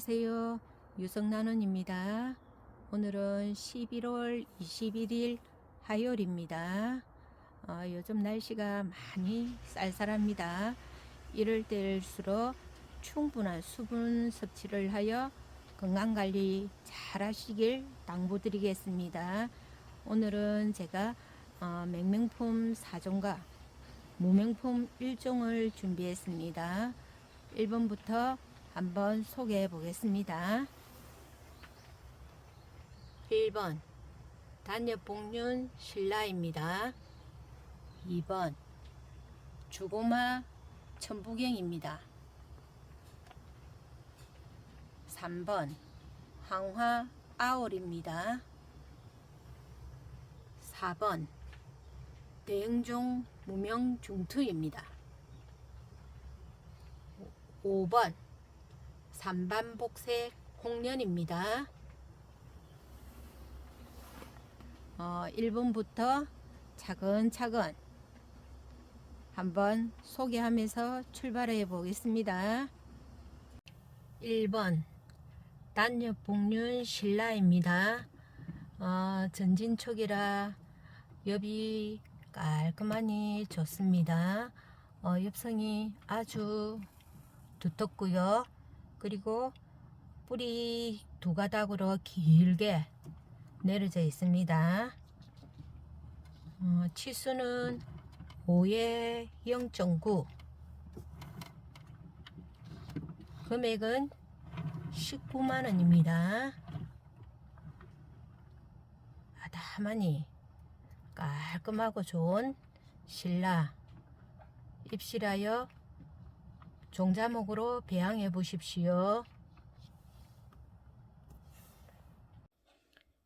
안녕하세요. 유성나눔입니다. 오늘은 11월 21일 화요일입니다. 어, 요즘 날씨가 많이 쌀쌀합니다. 이럴 때일수록 충분한 수분 섭취를 하여 건강관리 잘 하시길 당부드리겠습니다. 오늘은 제가 어, 맹명품 4종과 무명품 1종을 준비했습니다. 1번부터 한번 소개해 보겠습니다. 1번 단엽복륜 신라입니다. 2번 주고마 천부경입니다. 3번 황화 아올입니다. 4번 대응종 무명 중투입니다. 5번 삼반복색 홍련입니다. 어, 1번부터 차근차근 한번 소개하면서 출발해 보겠습니다. 1번 단엽복륜 신라입니다. 어, 전진촉이라 엽이 깔끔하니 좋습니다. 어, 엽성이 아주 두텁고요. 그리고 뿌리 두 가닥으로 길게 내려져 있습니다. 어, 치수는 5에 0.9 금액은 19만원입니다. 아담하니 깔끔하고 좋은 신라 입실하여 종자목으로 배양해 보십시오.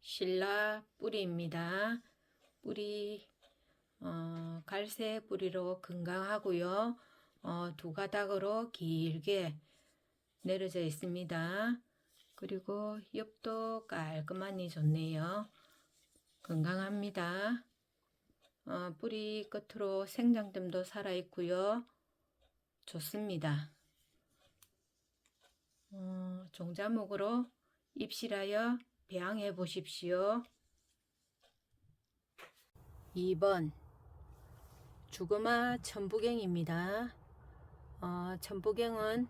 신라 뿌리입니다. 뿌리 어, 갈색 뿌리로 건강하고요. 어, 두 가닥으로 길게 내려져 있습니다. 그리고 옆도 깔끔하니 좋네요. 건강합니다. 어, 뿌리 끝으로 생장점도 살아있고요. 좋습니다. 어, 종자목으로 입실하여 배양해 보십시오. 2번 주구마 천부경입니다. 어, 천부경은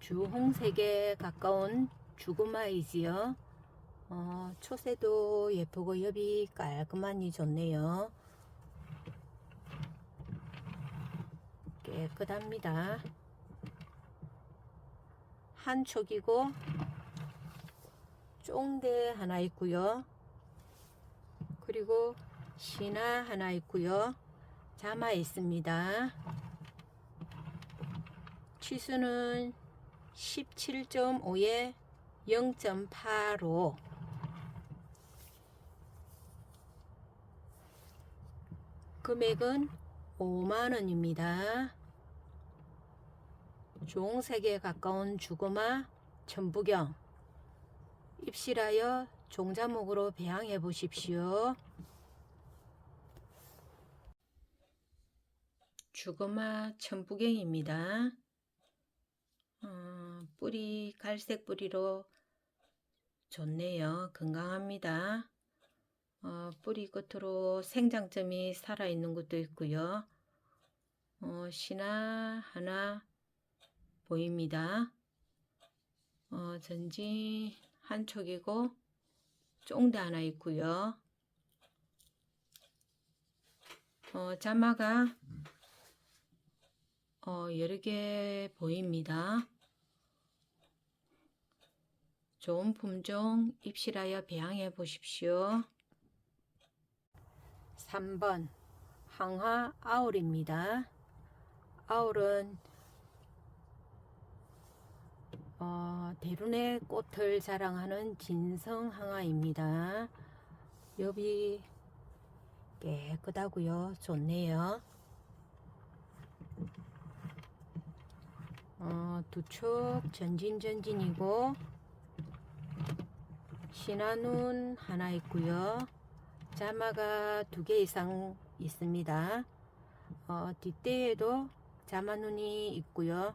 주홍색에 가까운 주구마이지요. 어, 초세도 예쁘고 엽이 깔끔하니 좋네요. 깨끗합니다. 한 촉이고 쫑대 하나 있고요. 그리고 신화 하나 있고요. 자마 있습니다. 치수는 17.5에 0.85 금액은 5만원입니다. 종색에 가까운 주고마 천부경 입실하여 종자목으로 배양해 보십시오. 주고마 천부경입니다. 어, 뿌리 갈색 뿌리로 좋네요. 건강합니다. 어, 뿌리 끝으로 생장점이 살아있는 것도 있고요. 어, 신화 하나 보입니다. 어, 전진 한 촉이고 쫑대 하나 있고요. 어, 자마가 어, 여러 개 보입니다. 좋은 품종 입실하여 배양해 보십시오. 3번 항화 아울입니다. 아울은 어, 대run의 꽃을 자랑하는 진성 항화입니다. 엽이 깨끗하고요. 좋네요. 어, 두촉 전진 전진이고 신한눈 하나 있고요. 자마가 두 개 이상 있습니다. 어, 뒷대에도 자마눈이 있고요.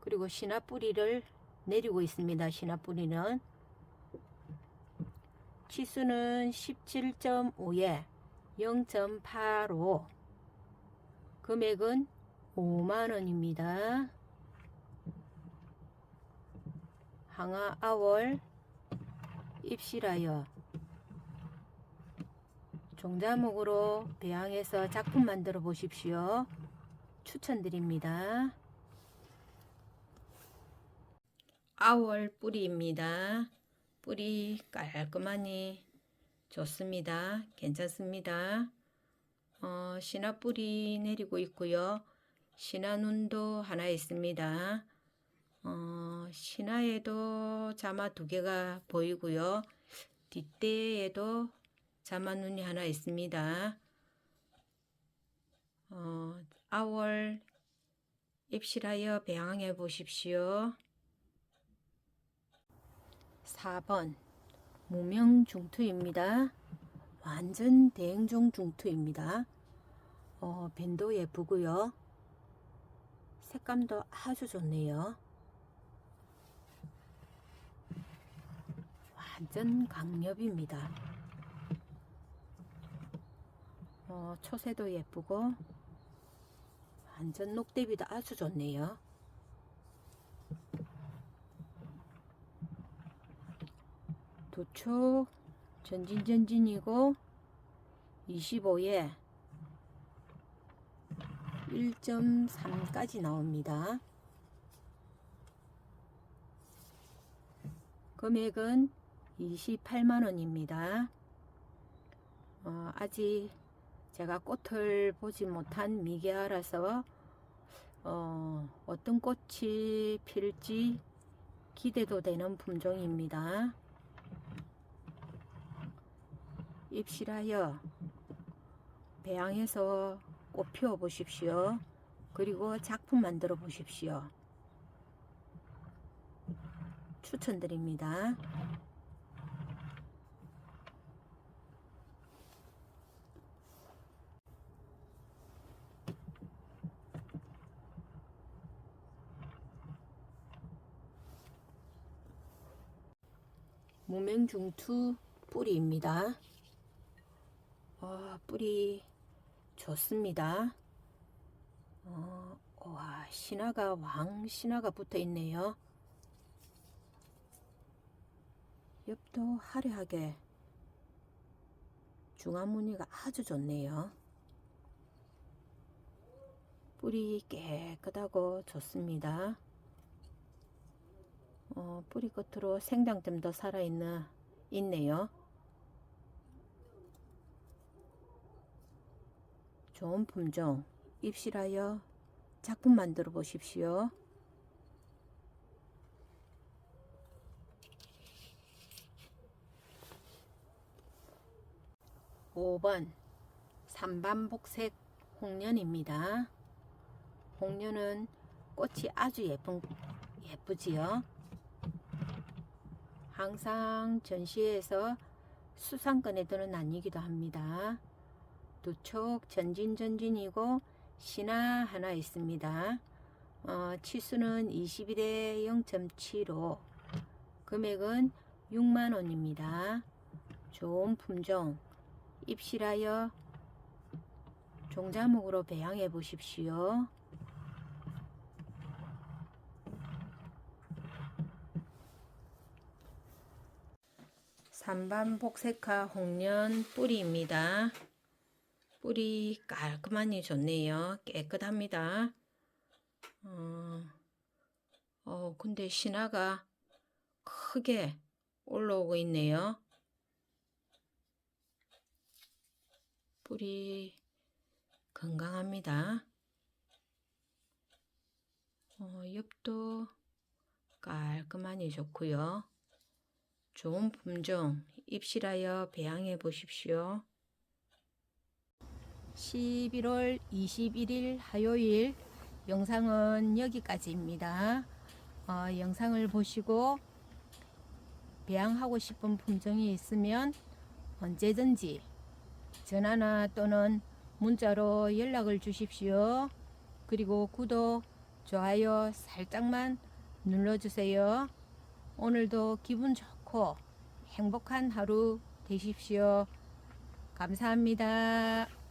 그리고 신화 뿌리를 내리고 있습니다. 신화 뿌리는 치수는 17.5에 0.85 금액은 5만원입니다. 항아 아월 입실하여 종자목으로 배양해서 작품 만들어 보십시오. 추천드립니다. 아월 뿌리입니다. 뿌리 깔끔하니 좋습니다. 괜찮습니다. 어, 신화 뿌리 내리고 있고요. 신화 눈도 하나 있습니다. 어, 신화에도 자마 두 개가 보이고요. 뒷대에도 자마 눈이 하나 있습니다. 어, 아월 입실하여 배양해 보십시오. 4번 무명 중투입니다. 완전 대행종 중투입니다. 어, 밴도 예쁘고요. 색감도 아주 좋네요. 완전 강엽입니다. 어, 초세도 예쁘고 완전 녹대비도 아주 좋네요. 도축 전진전진이고 25에 1.3까지 나옵니다. 금액은 28만원입니다. 어, 아직 제가 꽃을 보지 못한 미개하라서 어, 어떤 꽃이 필지 기대도 되는 품종입니다. 입실하여 배양해서 꽃 피워 보십시오. 그리고 작품 만들어 보십시오. 추천드립니다. 무명중투 뿌리입니다. 어, 뿌리 좋습니다. 어, 와, 신화가 왕 신화가 붙어 있네요. 옆도 화려하게 중앙 무늬가 아주 좋네요. 뿌리 깨끗하고 좋습니다. 어, 뿌리 끝으로 생장점도 살아있는 있네요. 좋은 품종 입실하여 작품 만들어 보십시오. 오번 삼반복색 홍련입니다. 홍련은 꽃이 아주 예쁜 예쁘지요. 항상 전시회에서 수상권에 드는 아니기도 합니다. 두촉 전진전진이고 신화 하나 있습니다. 어, 치수는 21에 0.75 금액은 6만원입니다. 좋은 품종 입실하여 종자목으로 배양해 보십시오. 삼반복색화 홍련 뿌리입니다. 뿌리 깔끔하니 좋네요. 깨끗합니다. 어, 어, 근데 신화가 크게 올라오고 있네요. 뿌리 건강합니다. 어, 옆도 깔끔하니 좋고요. 좋은 품종 입실하여 배양해 보십시오. 11월 21일 화요일 영상은 여기까지입니다. 어, 영상을 보시고 배양하고 싶은 품종이 있으면 언제든지 전화나 또는 문자로 연락을 주십시오. 그리고 구독, 좋아요 살짝만 눌러주세요. 오늘도 기분 좋고 행복한 하루 되십시오. 감사합니다.